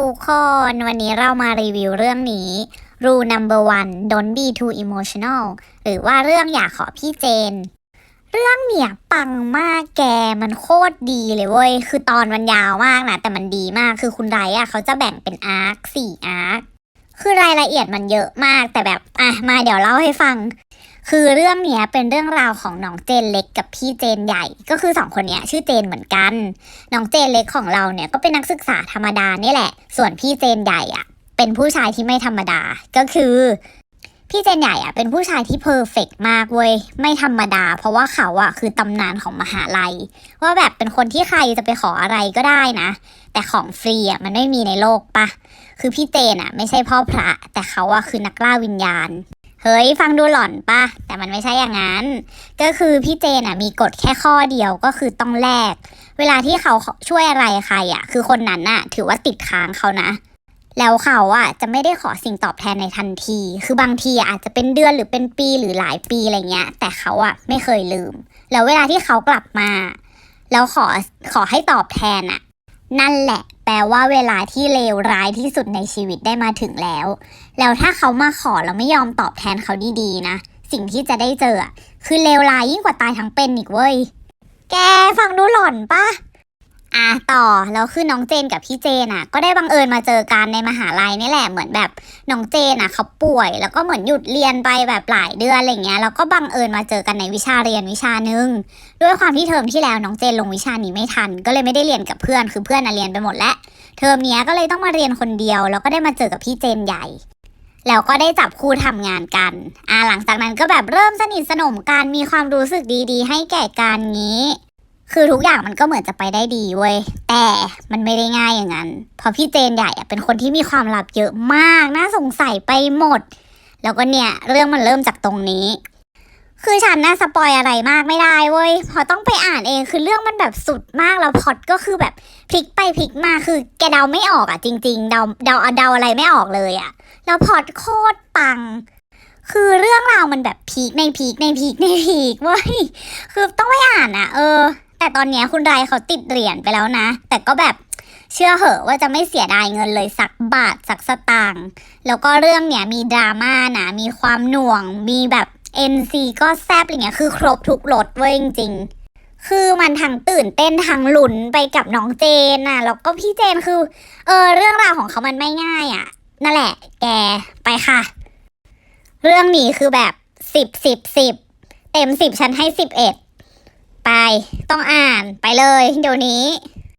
ทุกคนวันนี้เรามารีวิวเรื่องนี้ Rule number one don't be too emotional หรือว่าเรื่องอยากขอพี่เจน เรื่องเนี่ยปังมากแกมันโคตรดีเลยเว้ย คือตอนมันยาวมากนะ แต่มันดีมากคือคุณไรอะเขาจะแบ่งเป็นอาร์คสี่อาร์คคือรายละเอียดมันเยอะมากแต่แบบ อะ มาเดี๋ยวเล่าให้ฟัง คือเรื่องเนี้ยเป็นเรื่องราวของน้องเจนเล็กกับพี่เจนใหญ่ ก็คือสองคนเนี้ยชื่อเจนเหมือนกัน น้องเจนเล็กของเราเนี่ยก็เป็นนักศึกษาธรรมดานี่แหละ ส่วนพี่เจนใหญ่อะเป็นผู้ชายที่ไม่ธรรมดา ก็คือพี่เจนใหญ่อะเป็นผู้ชายที่เพอร์เฟกต์มากเว้ยไม่ธรรมดา เพราะว่าเขาอะคือตำนานของมหาลัย ว่าแบบเป็นคนที่ใครจะไปขออะไรก็ได้นะ แต่ของฟรีอะมันไม่มีในโลกปะคือพี่เจนอะไม่ใช่พ่อพระ แต่เขาอะคือนักล่าวิญญาณ เฮ้ยฟังดูหล่อนปะแต่มันไม่ใช่อย่างนั้น ก็คือพี่เจนอะมีกฎแค่ข้อเดียวก็คือต้องแลกเวลาที่เขาช่วยอะไรใครอะ คือคนนั้นน่ะ ถือว่าติดค้างเขานะ แล้วเขาอะจะไม่ได้ขอสิ่งตอบแทนในทันที คือบางทีอาจจะเป็นเดือนหรือเป็นปีหรือหลายปีอะไรเงี้ย แต่เขาอะไม่เคยลืม แล้วเวลาที่เขากลับมา แล้วขอขอให้ตอบแทนอะ นั่นแหละ แปลว่าเวลาที่เลวร้ายที่สุดในชีวิตได้มาถึงแล้ว แล้วถ้าเขามาขอแล้วไม่ยอมตอบแทนเขาดีๆนะ สิ่งที่จะได้เจอ คือเลวร้ายยิ่งกว่าตายทั้งเป็นอีกเว้ย แกฟังดูหล่อนปะ อะต่อแล้วคือน้องเจนกับพี่เจนอะ ก็ได้บังเอิญมาเจอกันในมหาลัยนี่แหละเหมือนแบบน้องเจนอะเขาป่วย แล้วก็เหมือนหยุดเรียนไปแบบหลายเดือนอะไรเงี้ยแล้วก็บังเอิญมาเจอกันในวิชาเรียนวิชาหนึ่งด้วยความที่เทอมที่แล้วน้องเจนลงวิชานี้ไม่ทัน ก็เลยไม่ได้เรียนกับเพื่อนคือเพื่อนน่ะเรียนไปหมดแล้วเทอมเนี้ยก็เลยต้องมาเรียนคนเดียว แล้วก็ได้มาเจอกับพี่เจนใหญ่แล้วก็ได้จับคู่ทำงานกัน อ่าหลังจากนั้นก็แบบเริ่มสนิทสนมกัน มีความรู้สึกดีๆ ให้แก่กันงี้ คือทุกอย่างมันก็เหมือนจะไปได้ดีเว้ย แต่มันไม่ได้ง่ายอย่างนั้น เพราะพี่เจนใหญ่เป็นคนที่มีความลับเยอะมาก น่าสงสัยไปหมด แล้วก็เนี่ย เรื่องมันเริ่มจากตรงนี้ คือฉันน่าสปอยอะไรมากไม่ได้เว้ยเพอต้องไปอ่านเอง คือเรื่องมันแบบสุดมาก แล้วพอตก็คือแบบพลิกไปพลิกมา คือแกเดาไม่ออกอะจริง ๆ เดาเดาเดาอะไรไม่ออกเลยอะแล้วพอตโคตรปังคือเรื่องราวมันแบบพีคในพีคในพีคในพีคเว้ย คือต้องไปอ่านอะเออ แต่ตอนนี้คุณไรเขาติดเหรียญไปแล้วนะ แต่ก็แบบเชื่อเหอะว่าจะไม่เสียดายเงินเลยสักบาทสักสตางค์แล้วก็เรื่องเนี้ยมีดราม่านะมีความหน่วง มีแบบ NC ก็แซบอะไรเงี้ยคือครบทุกรสเว้ยจริงๆ คือมันทั้งตื่นเต้นทั้งหลุนไปกับน้องเจนน่ะแล้วก็พี่เจนคือเออเรื่องราวของเขามันไม่ง่ายอะ่ะ นั่นแหละ แกไปค่ะ เรื่องนี้คือแบบสิบสิบสิบเต็มสิบฉันให้สิบเอ็ด ไป ต้องอ่านไปเลยเดี๋ยวนี้